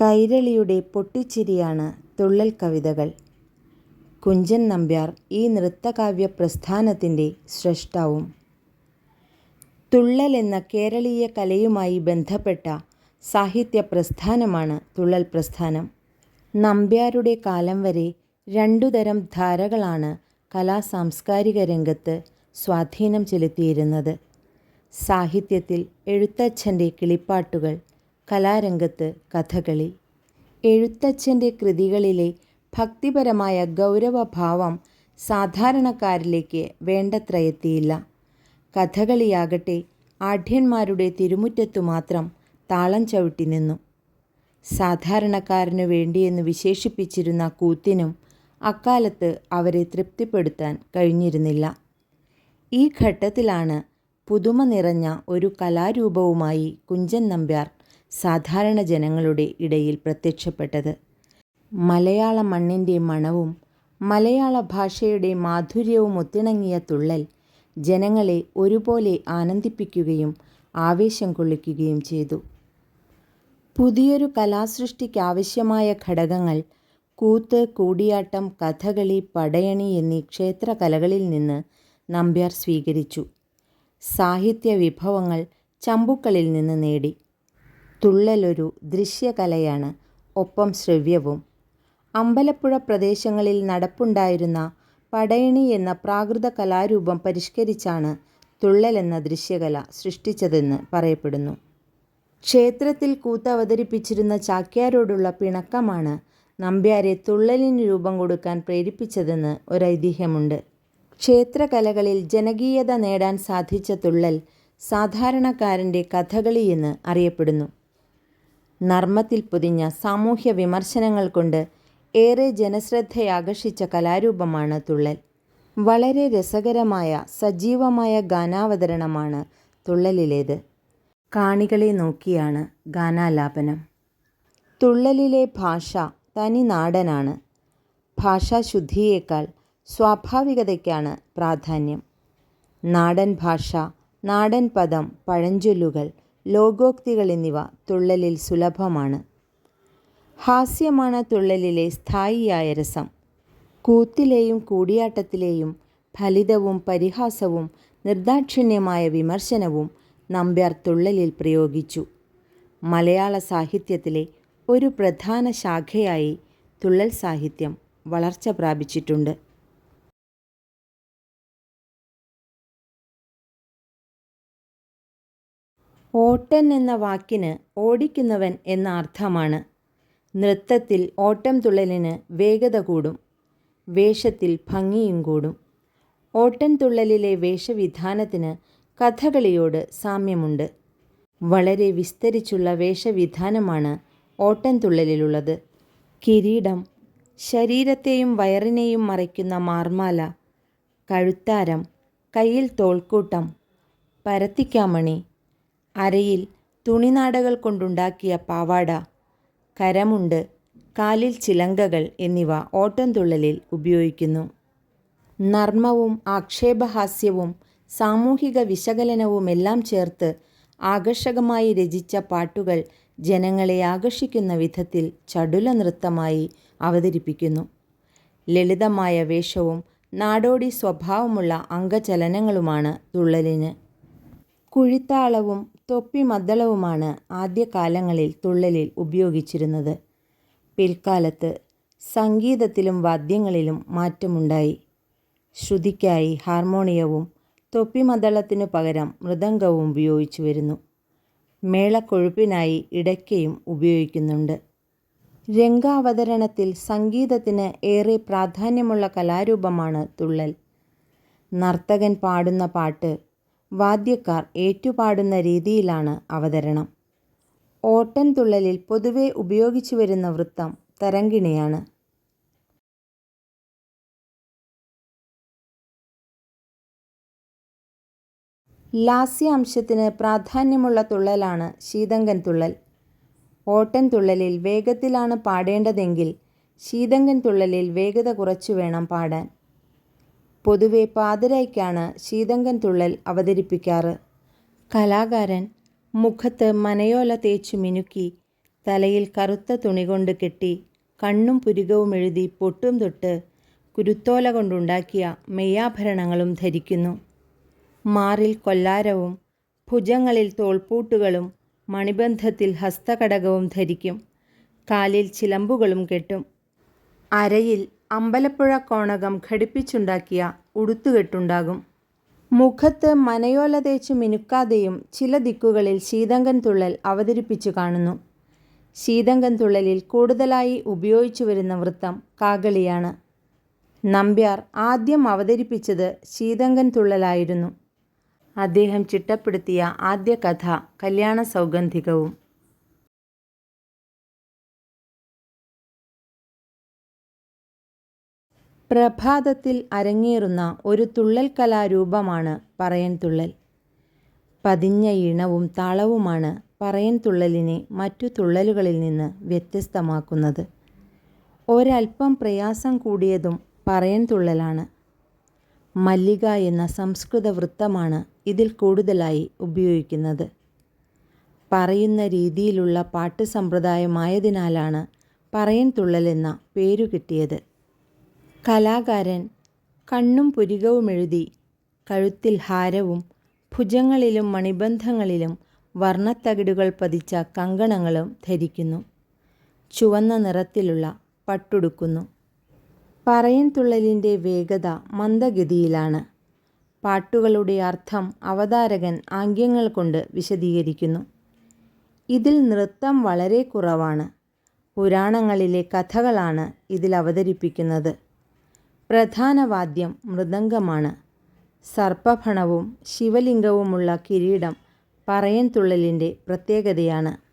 കൈരളിയുടെ പൊട്ടിച്ചിരിയാണ് തുള്ളൽ കവിതകൾ. കുഞ്ചൻ നമ്പ്യാർ ഈ നൃത്തകാവ്യ പ്രസ്ഥാനത്തിന്റെ സ്രഷ്ടാവും. തുള്ളൽ എന്ന കേരളീയ കലയുമായി ബന്ധപ്പെട്ട സാഹിത്യ പ്രസ്ഥാനമാണ് തുള്ളൽ പ്രസ്ഥാനം. നമ്പ്യാരുടെ കാലം വരെ രണ്ടുതരം ധാരകളാണ് കലാ-സാംസ്കാരിക രംഗത്ത് സ്വാധീനം ചെലുത്തിയിരുന്നത്. സാഹിത്യത്തിൽ എഴുത്തച്ഛന്റെ കിളിപ്പാട്ടുകൾ, കലാരംഗത്ത് കഥകളി. എഴുത്തച്ഛന്റെ കൃതികളിലെ ഭക്തിപരമായ ഗൗരവഭാവം സാധാരണക്കാരിലേക്ക് വേണ്ടത്ര എത്തിയില്ല. കഥകളിയാകട്ടെ ആഢ്യന്മാരുടെ തിരുമുറ്റത്തു മാത്രം താളം ചവിട്ടി നിന്നു. സാധാരണക്കാരനു വേണ്ടിയെന്ന് വിശേഷിപ്പിച്ചിരുന്ന കൂത്തിനും അക്കാലത്ത് അവരെ തൃപ്തിപ്പെടുത്താൻ കഴിഞ്ഞിരുന്നില്ല. ഈ ഘട്ടത്തിലാണ് പുതുമ നിറഞ്ഞ ഒരു കലാരൂപവുമായി കുഞ്ചൻ നമ്പ്യാർ സാധാരണ ജനങ്ങളുടെ ഇടയിൽ പ്രത്യക്ഷപ്പെട്ടത്. മലയാള മണ്ണിന്റെ മണവും മലയാള ഭാഷയുടെ മാധുര്യവും ഒത്തിണങ്ങിയ തുള്ളൽ ജനങ്ങളെ ഒരുപോലെ ആനന്ദിപ്പിക്കുകയും ആവേശം കൊള്ളിക്കുകയും ചെയ്തു. പുതിയൊരു കലാസൃഷ്ടിക്കാവശ്യമായ ഘടകങ്ങൾ കൂത്ത്, കൂടിയാട്ടം, കഥകളി, പടയണി എന്നീ ക്ഷേത്രകലകളിൽ നിന്ന് നമ്പ്യാർ സ്വീകരിച്ചു. സാഹിത്യ വിഭവങ്ങൾ ചമ്പുക്കളിൽ നിന്ന് നേടി. തുള്ളലൊരു ദൃശ്യകലയാണ്, ഒപ്പം ശ്രവ്യവും. അമ്പലപ്പുഴ പ്രദേശങ്ങളിൽ നടപ്പുണ്ടായിരുന്ന പടയണി എന്ന പ്രാകൃത കലാരൂപം പരിഷ്കരിച്ചാണ് തുള്ളലെന്ന ദൃശ്യകല സൃഷ്ടിച്ചതെന്ന് പറയപ്പെടുന്നു. ക്ഷേത്രത്തിൽ കൂത്തവതരിപ്പിച്ചിരുന്ന ചാക്യാരോടുള്ള പിണക്കമാണ് നമ്പ്യാരെ തുള്ളലിന് രൂപം കൊടുക്കാൻ പ്രേരിപ്പിച്ചതെന്ന് ഒരൈതിഹ്യമുണ്ട്. ക്ഷേത്രകലകളിൽ ജനകീയത നേടാൻ സാധിച്ച തുള്ളൽ സാധാരണക്കാരന്റെ കഥകളിയെന്ന് അറിയപ്പെടുന്നു. നർമ്മത്തിൽ പൊതിഞ്ഞ സാമൂഹ്യ വിമർശനങ്ങൾ കൊണ്ട് ഏറെ ജനശ്രദ്ധയാകർഷിച്ച കലാരൂപമാണ് തുള്ളൽ. വളരെ രസകരമായ സജീവമായ ഗാനാവതരണമാണ് തുള്ളലിലേത്. കാണികളെ നോക്കിയാണ് ഗാനാലാപനം. തുള്ളലിലെ ഭാഷ തനി നാടനാണ് ഭാഷാശുദ്ധിയേക്കാൾ സ്വാഭാവികതയ്ക്കാണ് പ്രാധാന്യം. നാടൻ ഭാഷ, നാടൻ പദം, പഴഞ്ചൊല്ലുകൾ, ലോകോക്തികൾ എന്നിവ തുള്ളലിൽ സുലഭമാണ്. ഹാസ്യമാണ് തുള്ളലിലെ സ്ഥായിയായ രസം. കൂത്തിലെയും കൂടിയാട്ടത്തിലെയും ഫലിതവും പരിഹാസവും നിർദാക്ഷിണ്യമായ വിമർശനവും നമ്പ്യാർ തുള്ളലിൽ പ്രയോഗിച്ചു. മലയാള സാഹിത്യത്തിലെ ഒരു പ്രധാന ശാഖയായി തുള്ളൽ സാഹിത്യം വളർച്ച പ്രാപിച്ചിട്ടുണ്ട്. ഓട്ടൻ എന്ന വാക്കിന് ഓടിക്കുന്നവൻ എന്ന അർത്ഥമാണ്. നൃത്തത്തിൽ ഓട്ടം തുള്ളലിന് വേഗത കൂടും. വേഷത്തിൽ ഭംഗിയും കൂടും. ഓട്ടൻ തുള്ളലിലെ വേഷവിധാനത്തിന് കഥകളിയോട് സാമ്യമുണ്ട്. വളരെ വിസ്തരിച്ചുള്ള വേഷവിധാനമാണ് ഓട്ടൻതുള്ളലിലുള്ളത്. കിരീടം, ശരീരത്തെയും വയറിനെയും മറയ്ക്കുന്ന മാർമാല, കഴുത്താരം, കയ്യിൽ തോൾക്കൂട്ടം, പരത്തിക്കാമണി, അരയിൽ തുണിനാടകൾ കൊണ്ടുണ്ടാക്കിയ പാവാട, കരമുണ്ട്, കാലിൽ ചിലങ്കകൾ എന്നിവ ഓട്ടംതുള്ളലിൽ ഉപയോഗിക്കുന്നു. നർമ്മവും ആക്ഷേപഹാസ്യവും സാമൂഹിക വിശകലനവുമെല്ലാം ചേർത്ത് ആകർഷകമായി രചിച്ച പാട്ടുകൾ ജനങ്ങളെ ആകർഷിക്കുന്ന വിധത്തിൽ ചടുല നൃത്തമായി അവതരിപ്പിക്കുന്നു. ലളിതമായ വേഷവും നാടോടി സ്വഭാവമുള്ള അംഗചലനങ്ങളുമാണ് തുള്ളലിന്. കുഴിത്താളവും തൊപ്പിമദ്ദളവുമാണ് ആദ്യകാലങ്ങളിൽ തുള്ളലിൽ ഉപയോഗിച്ചിരുന്നത്. പിൽക്കാലത്ത് സംഗീതത്തിലും വാദ്യങ്ങളിലും മാറ്റമുണ്ടായി. ശ്രുതിക്കായി ഹാർമോണിയവും തൊപ്പിമദ്ദളത്തിനു പകരം മൃദംഗവും ഉപയോഗിച്ചു വരുന്നു മേളക്കൊഴുപ്പിനായി ഇടയ്ക്കയും ഉപയോഗിക്കുന്നുണ്ട്. രംഗാവതരണത്തിൽ സംഗീതത്തിന് ഏറെ പ്രാധാന്യമുള്ള കലാരൂപമാണ് തുള്ളൽ. നർത്തകൻ പാടുന്ന പാട്ട് വാദ്യക്കാർ ഏറ്റുപാടുന്ന രീതിയിലാണ് അവതരണം. ഓട്ടൻതുള്ളലിൽ പൊതുവേ ഉപയോഗിച്ചുവരുന്ന വൃത്തം തരംഗിണിയാണ്. ലാസ്യാംശത്തിന് പ്രാധാന്യമുള്ള തുള്ളലാണ് ശീതങ്കൻ തുള്ളൽ. ഓട്ടൻതുള്ളലിൽ വേഗത്തിലാണ് പാടേണ്ടതെങ്കിൽ ശീതങ്കൻ തുള്ളലിൽ വേഗത കുറച്ചുവേണം പാടാൻ. പൊതുവേ പാതിരയ്ക്കാണ് ശീതങ്കൻ തുള്ളൽ അവതരിപ്പിക്കാറ്. കലാകാരൻ മുഖത്ത് മനയോല തേച്ചു മിനുക്കി തലയിൽ കറുത്ത തുണി കൊണ്ട് കെട്ടി കണ്ണും പുരികവും എഴുതി പൊട്ടും തൊട്ട് കുരുത്തോല കൊണ്ടുണ്ടാക്കിയ മെയ്യാഭരണങ്ങളും ധരിക്കുന്നു. മാറിൽ കൊല്ലാരവും ഭുജങ്ങളിൽ തോൾപൂട്ടുകളും മണിബന്ധത്തിൽ ഹസ്തകടകവും ധരിക്കും. കാലിൽ ചിലമ്പുകളും കെട്ടും. അരയിൽ അമ്പലപ്പുഴ കോണകം ഘടിപ്പിച്ചുണ്ടാക്കിയ ഉടുത്തുകെട്ടുണ്ടാകും. മുഖത്ത് മനയോല തേച്ച് മിനുക്കാതെയും ചില ദിക്കുകളിൽ ശീതങ്കൻ തുള്ളൽ അവതരിപ്പിച്ചു കാണുന്നു. ശീതങ്കൻ തുള്ളലിൽ കൂടുതലായി ഉപയോഗിച്ചു വരുന്ന വൃത്തം കാകളിയാണ് നമ്പ്യാർ ആദ്യം അവതരിപ്പിച്ചത് ശീതങ്കൻ തുള്ളലായിരുന്നു. അദ്ദേഹം ചിട്ടപ്പെടുത്തിയ ആദ്യ കഥ കല്യാണ സൗഗന്ധികവും പ്രഭാതത്തിൽ അരങ്ങേറുന്ന ഒരു തുള്ളൽ കലാരൂപമാണ് പറയൻ തുള്ളൽ. പതിഞ്ഞ ഈണവും താളവുമാണ് പറയൻ തുള്ളലിനെ മറ്റു തുള്ളലുകളിൽ നിന്ന് വ്യത്യസ്തമാക്കുന്നത്. ഒരൽപ്പം പ്രയാസം കൂടിയതും പറയൻ തുള്ളലാണ്. മല്ലിക എന്ന സംസ്കൃത വൃത്തമാണ് ഇതിൽ കൂടുതലായി ഉപയോഗിക്കുന്നത്. പറയുന്ന രീതിയിലുള്ള പാട്ട് സമ്പ്രദായമായതിനാലാണ് പറയൻ തുള്ളലെന്ന പേരു കിട്ടിയത്. കലാകാരൻ കണ്ണും പുരികവും എഴുതി കഴുത്തിൽ ഹാരവും ഭുജങ്ങളിലും മണിബന്ധങ്ങളിലും വർണത്തകിടുകൾ പതിച്ച കങ്കണങ്ങളും ധരിക്കുന്നു. ചുവന്ന നിറത്തിലുള്ള പട്ടുടുക്കുന്നു. പറയൻ തുള്ളലിന്റെ വേഗത മന്ദഗതിയിലാണ്. പാട്ടുകളുടെ അർത്ഥം അവതാരകൻ ആംഗ്യങ്ങൾ കൊണ്ട് വിശദീകരിക്കുന്നു. ഇതിൽ നൃത്തം വളരെ കുറവാണ്. പുരാണങ്ങളിലെ കഥകളാണ് ഇതിൽ അവതരിപ്പിക്കുന്നത്. പ്രധാന വാദ്യം മൃദംഗമാണ്. സർപ്പഫണവും ശിവലിംഗവുമുള്ള കിരീടം പറയൻതുള്ളലിന്റെ പ്രത്യേകതയാണ്.